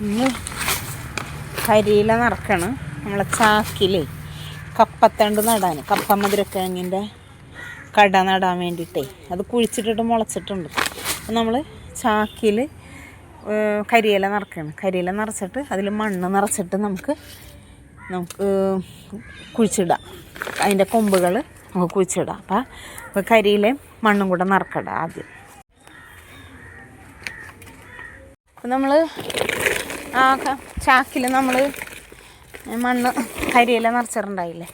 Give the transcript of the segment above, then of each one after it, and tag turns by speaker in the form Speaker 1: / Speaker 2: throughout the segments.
Speaker 1: ഇന്ന് കരിയില നിറക്കണം നമ്മളെ ചാക്കിലേ കപ്പത്തണ്ട് നടാൻ. കപ്പ മധുരക്കിഴങ്ങിന്റെ കട നടാൻ വേണ്ടിയിട്ടേ. അത് കുഴിച്ചിട്ടിട്ട് മുളച്ചിട്ടുണ്ട്. അപ്പം നമ്മൾ ചാക്കിൽ കരിയില നിറക്കണം കരിയില നിറച്ചിട്ട് അതിൽ മണ്ണ് നിറച്ചിട്ട് നമുക്ക് നമുക്ക് കുഴിച്ചിടാം. അതിന്റെ കൊമ്പുകൾ നമുക്ക് കുഴിച്ചിടാം. അപ്പം കരിയിലെ മണ്ണും കൂടെ നിറക്കടാം ആദ്യം. അപ്പം നമ്മൾ ആ ചാക്കിൽ നമ്മൾ മണ്ണ് കരിയില നിറച്ചിട്ടുണ്ടായില്ലേ?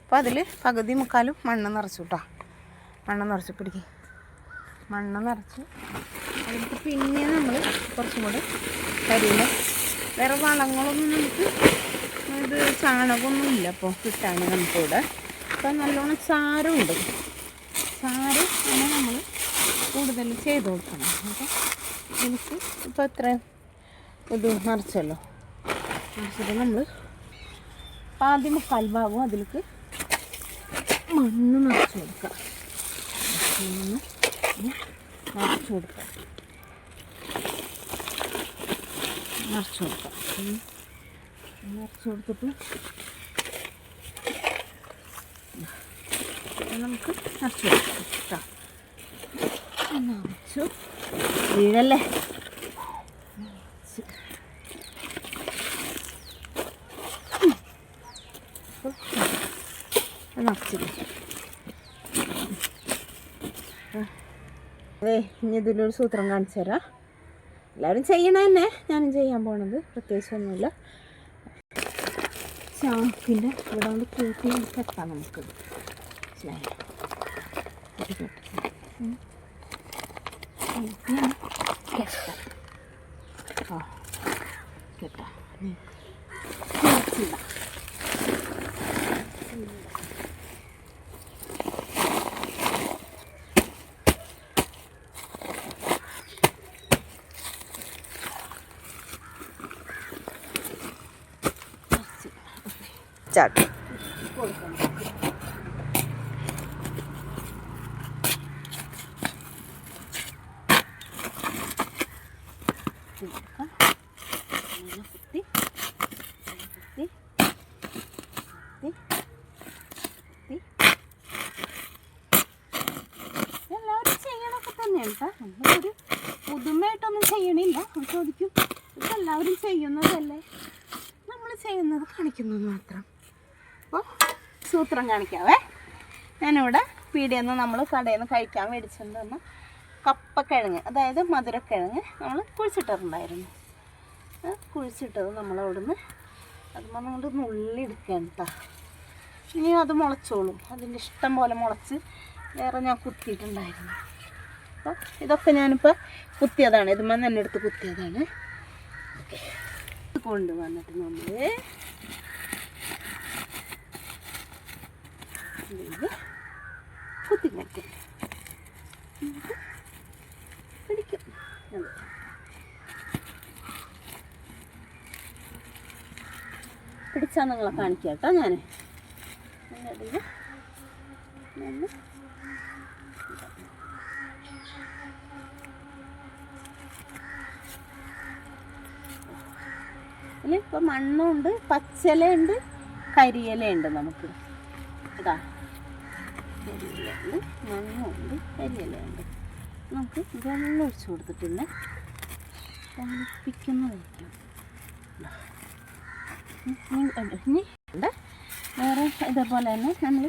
Speaker 1: അപ്പോൾ അതിൽ പകുതി മുക്കാലും മണ്ണ് നിറച്ചു കേട്ടോ മണ്ണ് നിറച്ച് പിടിക്കും. മണ്ണ് നിറച്ച് അതിലേക്ക് പിന്നെ നമ്മൾ കുറച്ചും കൂടി കരിയില. വേറെ വളങ്ങളൊന്നും നമുക്ക് ഇത് ചാണകമൊന്നും ഇല്ല അപ്പോൾ കിട്ടാൻ നമുക്കിവിടെ. അപ്പോൾ നല്ലോണം ചാരമുണ്ട് ചാരം അങ്ങനെ നമ്മൾ കൂടുതൽ ചെയ്ത് കൊടുക്കണം. അപ്പോൾ എനിക്ക് ഇപ്പോൾ എത്ര ഇത് നിറച്ചല്ലോ നിറച്ചിട്ട് നമ്മൾ ആദ്യം കൽഭാഗം അതിലേക്ക് മണ്ണ് നിറച്ച് കൊടുക്കുക. നിറച്ച് കൊടുക്കുക. നിറച്ച് കൊടുക്കുക. നിറച്ച് കൊടുത്തിട്ട് നമുക്ക് നിറച്ച് കൊടുക്കാം. നിറച്ചു. വീഴല്ലേ നിറച്ച്. ഉം. നിറച്ചില്ലേ അതെ ഇനി ഇതിലൊരു സൂത്രം കാണിച്ചു തരാം. എല്ലാവരും ചെയ്യണ തന്നെ ഞാനും ചെയ്യാൻ പോണത്. പ്രത്യേകിച്ചൊന്നുമില്ല. ചാക്കിന്റെ ഇവിടെ കൊണ്ട് കൂട്ടി കെട്ടാം നമുക്ക്. മനസ്സിലായോ? കെട്ടാം. കേട്ടോ കൂട്ടിയാണ് കെട്ടാം. ആ കെട്ടാം. ചാട്ട് നമ്മളൊരു പുതുമയായിട്ടൊന്നും ചെയ്യണില്ല. ചോദിക്കും ഇതെല്ലാവരും ചെയ്യുന്നതല്ലേ? നമ്മൾ ചെയ്യുന്നത് കാണിക്കുന്നത് മാത്രം. അപ്പോൾ സൂത്രം കാണിക്കാവേ. ഞാനിവിടെ പീടിയിൽ നിന്ന് നമ്മൾ കടയിൽ നിന്ന് കഴിക്കാൻ മേടിച്ചിട്ട് വന്ന കപ്പക്കിഴങ്ങ് അതായത് മധുരക്കിഴങ്ങ് നമ്മൾ കുഴിച്ചിട്ടിട്ടുണ്ടായിരുന്നു. കുഴിച്ചിട്ടത് നമ്മളവിടുന്ന് അത് കൊണ്ട് നുള്ളിയെടുക്കുകയാണ് കേട്ടോ ഇനി അത് മുളച്ചോളും. അതിന്റെ ഇഷ്ടം പോലെ മുളച്ച് വേറെ ഞാൻ കുത്തിയിട്ടുണ്ടായിരുന്നു. അപ്പോൾ ഇതൊക്കെ ഞാനിപ്പോൾ കുത്തിയതാണ്. ഇതുമ്പോൾ തന്നെ എടുത്ത് കുത്തിയതാണ്. കൊണ്ടുവന്നിട്ട് നമ്മൾ ഇതിൽ കുത്തിക്കറ്റും പിടിക്കും. അത്. പിടിച്ചാൽ നിങ്ങളെ കാണിക്കാം കേട്ടോ ഞാൻ ഇതിൽ ഇപ്പോൾ മണ്ണുണ്ട് പച്ചിലയുണ്ട് കരിയിലയുണ്ട് നമുക്ക്. ഇതാ. കരിയിലയുണ്ട് മണ്ണുണ്ട് കരിയിലുണ്ട് നമുക്ക് വെള്ളം ഒഴിച്ചു കൊടുത്തിട്ടില്ല? തണുപ്പിക്കുന്ന വയ്ക്കാം ഇനി ഉണ്ട് വേറെ ഇതേപോലെ തന്നെ നമ്മൾ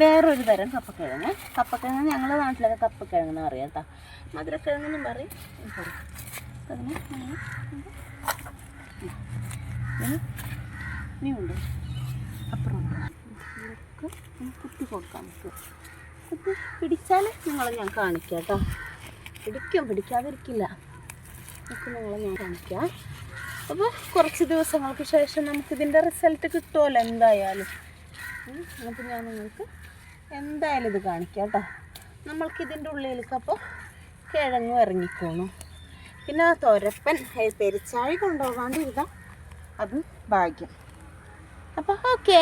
Speaker 1: വേറൊരു തരം കപ്പക്കിഴങ്ങ്. കപ്പക്കിഴങ്ങ് ഞങ്ങളുടെ നാട്ടിലൊക്കെ കപ്പക്കിഴങ്ങ് എന്ന് പറയാം കേട്ടോ മധുരക്കിഴങ്ങെന്നും പറയും. അതിന് അപ്പുറം ഇനിയുണ്ട് ഒന്ന് കുത്തി കൊടുക്കാം നമുക്ക്. കുത്തി പിടിച്ചാൽ നിങ്ങളെ ഞാൻ കാണിക്കാം കേട്ടോ. പിടിക്കും പിടിക്കാതിരിക്കില്ല. നമുക്ക് നിങ്ങളെ ഞാൻ കാണിക്കാം. അപ്പോൾ കുറച്ച് ദിവസങ്ങൾക്ക് ശേഷം നമുക്കിതിന്റെ റിസൾട്ട് കിട്ടുമല്ലോ എന്തായാലും. അപ്പോൾ ഞാൻ നിങ്ങൾക്ക് എന്തായാലും ഇത് കാണിക്കാം കേട്ടോ. നമ്മൾക്ക് ഇതിന്റെ ഉള്ളിലേക്ക് അപ്പോൾ കിഴങ്ങ് ഇറങ്ങിക്കോണു. പിന്നെ തൊരപ്പൻ പെരിച്ചാഴി കൊണ്ടുപോകാണ്ടിരുന്ന അത് ഭാഗ്യം. അപ്പോൾ ഓക്കേ